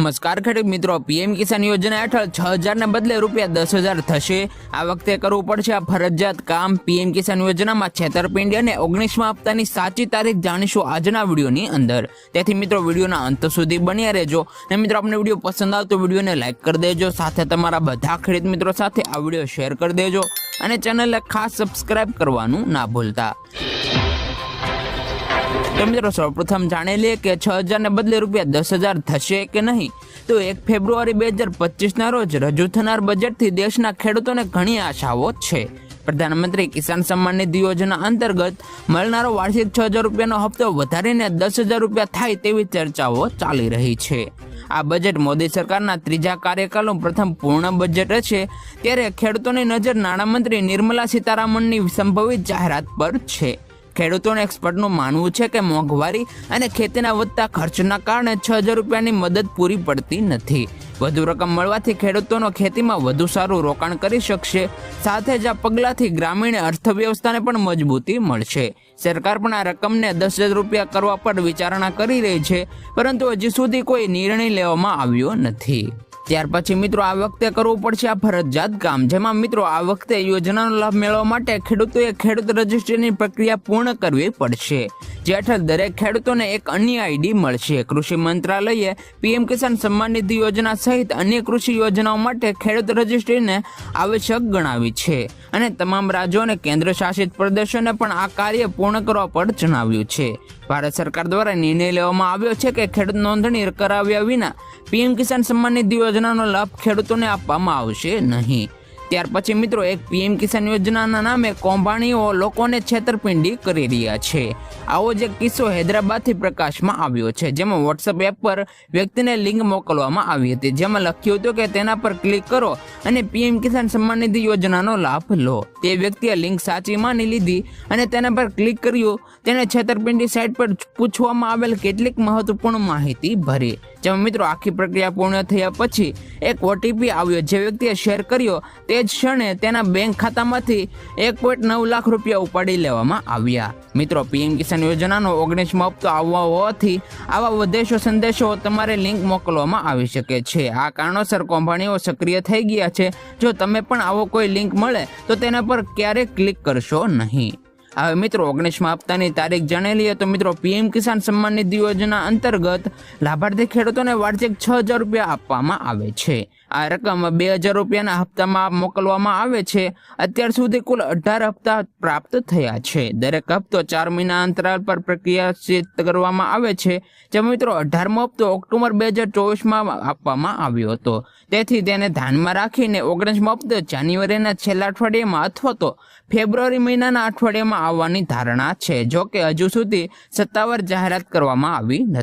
નમસ્કાર ખેડૂત મિત્રો, પીએમ કિસાન યોજના હેઠળ છ હજારને બદલે રૂપિયા દસ હજાર થશે. આ વખતે કરવું પડશે આ ફરજિયાત કામ. પીએમ કિસાન યોજનામાં છેતરપિંડી અને ઓગણીસમાં હપ્તાની સાચી તારીખ જાણીશું આજના વિડીયોની અંદર. તેથી મિત્રો, વિડીયોના અંત સુધી બન્યા રહેજો. અને મિત્રો આપણે વીડિયો પસંદ આવતો વિડીયોને લાઇક કરી દેજો. સાથે તમારા બધા ખેડૂત મિત્રો સાથે આ વીડિયો શેર કરી દેજો. અને ચેનલને ખાસ સબસ્ક્રાઇબ કરવાનું ના ભૂલતા. તો મિત્રો સૌપ્રથમ જાણી લઈએ કે છ હજારને બદલે રૂપિયા દસ હજાર થશે કે નહીં? તો એક ફેબ્રુઆરી બે હજાર પચીસના રોજ રજૂ થનાર બજેટથી દેશના ખેડૂતોને ઘણી આશાઓ છે. પ્રધાનમંત્રી કિસાન સન્માન નિધિ યોજના અંતર્ગત મળનારો વાર્ષિક છ હજાર રૂપિયાનો હપ્તો વધારીને દસ હજાર રૂપિયા થાય તેવી ચર્ચાઓ ચાલી રહી છે. આ બજેટ મોદી સરકારના ત્રીજા કાર્યકાળનું પ્રથમ પૂર્ણ બજેટ છે. ત્યારે ખેડૂતોની નજર નાણામંત્રી નિર્મલા સીતારામનની સંભવિત જાહેરાત પર છે. ખેડૂતોને એક્સપર્ટનું માનવું છે કે મોંઘવારી અને ખેતીના વધતા ખર્ચના કારણે છ હજાર રૂપિયાની મદદ પૂરી પડતી નથી. વધુ રકમ મળવાથી ખેડૂતોનો ખેતીમાં વધુ સારું રોકાણ કરી શકશે. સાથે જ આ પગલાંથી ગ્રામીણ અર્થવ્યવસ્થાને પણ મજબૂતી મળશે. સરકાર પણ આ રકમને દસ હજાર રૂપિયા કરવા પર વિચારણા કરી રહી છે, પરંતુ હજી સુધી કોઈ નિર્ણય લેવામાં આવ્યો નથી. ત્યાર પછી મિત્રો આ વખતે કરવું પડશે આ ફરજિયાત કામ, જેમાં મિત્રો આ વખતે યોજનાનો લાભ મેળવવા માટે ખેડૂતોએ ખેડૂત રજિસ્ટ્રીની પ્રક્રિયા પૂર્ણ કરવી પડશે. જે હેઠળ દરેક ખેડૂતોને એક અન્ય આઈડી મળશે. કૃષિ મંત્રાલયે પીએમ કિસાન સન્માન નિધિ યોજના સહિત અન્ય કૃષિ યોજનાઓ માટે ખેડૂત રજીસ્ટ્રીને આવશ્યક ગણાવી છે અને તમામ રાજ્યો અને કેન્દ્ર શાસિત પ્રદેશોને પણ આ કાર્ય પૂર્ણ કરવા પર જણાવ્યું છે. ભારત સરકાર દ્વારા નિર્ણય લેવામાં આવ્યો છે કે ખેડૂત નોંધણી કરાવ્યા વિના પીએમ કિસાન સન્માન નિધિ યોજનાનો લાભ ખેડૂતોને આપવામાં આવશે નહીં. ત્યાર પછી મિત્રો એક પીએમ કિસાન યોજનાના નામે કૌભાંડીઓ લોકોને છેતરપિંડી કરી રહ્યા છે. આવો જ એક કિસ્સો હૈદરાબાદથી પ્રકાશમાં આવ્યો છે, જેમાં વોટ્સએપ એપ પર વ્યક્તિને લિંક મોકલવામાં આવી હતી. જેમાં લખ્યું હતું કે તેના પર ક્લિક કરો અને પીએમ કિસાન સન્માન નિધિ યોજનાનો લાભ લો. તે વ્યક્તિએ લિંક સાચી માની લીધી અને તેના પર ક્લિક કર્યું. તેને છેતરપિંડી સાઇટ પર પૂછવામાં આવેલ કેટલીક મહત્વપૂર્ણ માહિતી ભરી. જેમાં મિત્રો આખી પ્રક્રિયા પૂર્ણ થયા પછી એક ઓટીપી આવ્યો. જે વ્યક્તિએ શેર કર્યો તે જ ક્ષણે તેના બેંક ખાતામાંથી એક પોઈન્ટ નવ લાખ રૂપિયા ઉપાડી લેવામાં આવ્યા. મિત્રો, પીએમ કિસાન યોજનાનો ઓગણીસમો હપ્તો આવવા હોવાથી આવા વધેશો સંદેશો તમારે લિંક મોકલવામાં આવી શકે છે. આ કારણોસર કૌભાંડીઓ સક્રિય થઈ ગયા છે. જો તમે પણ આવો કોઈ લિંક મળે તો તેના પર ક્યારેય ક્લિક કરશો નહીં. હવે મિત્રો, ઓગણીસમાં હપ્તાની તારીખ જાણી લઈએ તો મિત્રો, પીએમ કિસાન સન્માન નિધિ યોજના અંતર્ગત લાભાર્થી ખેડૂતોને વાર્ષિક છ હજાર રૂપિયા આપવામાં આવે છે. આ રકમ બે હજાર રૂપિયાના હપ્તામાં મોકલવામાં આવે છે. અત્યાર સુધી કુલ અઢાર હપ્તા પ્રાપ્ત થયા છે. દરેક હપ્તો ચાર મહિના અંતરાલ પર પ્રક્રિયાશીત કરવામાં આવે છે. જે મિત્રો, અઢારમો હપ્તો ઓક્ટોબર બે હજાર ચોવીસમાં આપવામાં આવ્યો હતો. તેથી તેને ધ્યાનમાં રાખીને ઓગણીસમો હપ્તો જાન્યુઆરીના છેલ્લા અઠવાડિયામાં અથવા તો ફેબ્રુઆરી મહિનાના અઠવાડિયામાં આવવાની ધારણા છે જો કે હજુ સુધી સત્તાવાર જાહેરાત કરવામાં આવી નથી.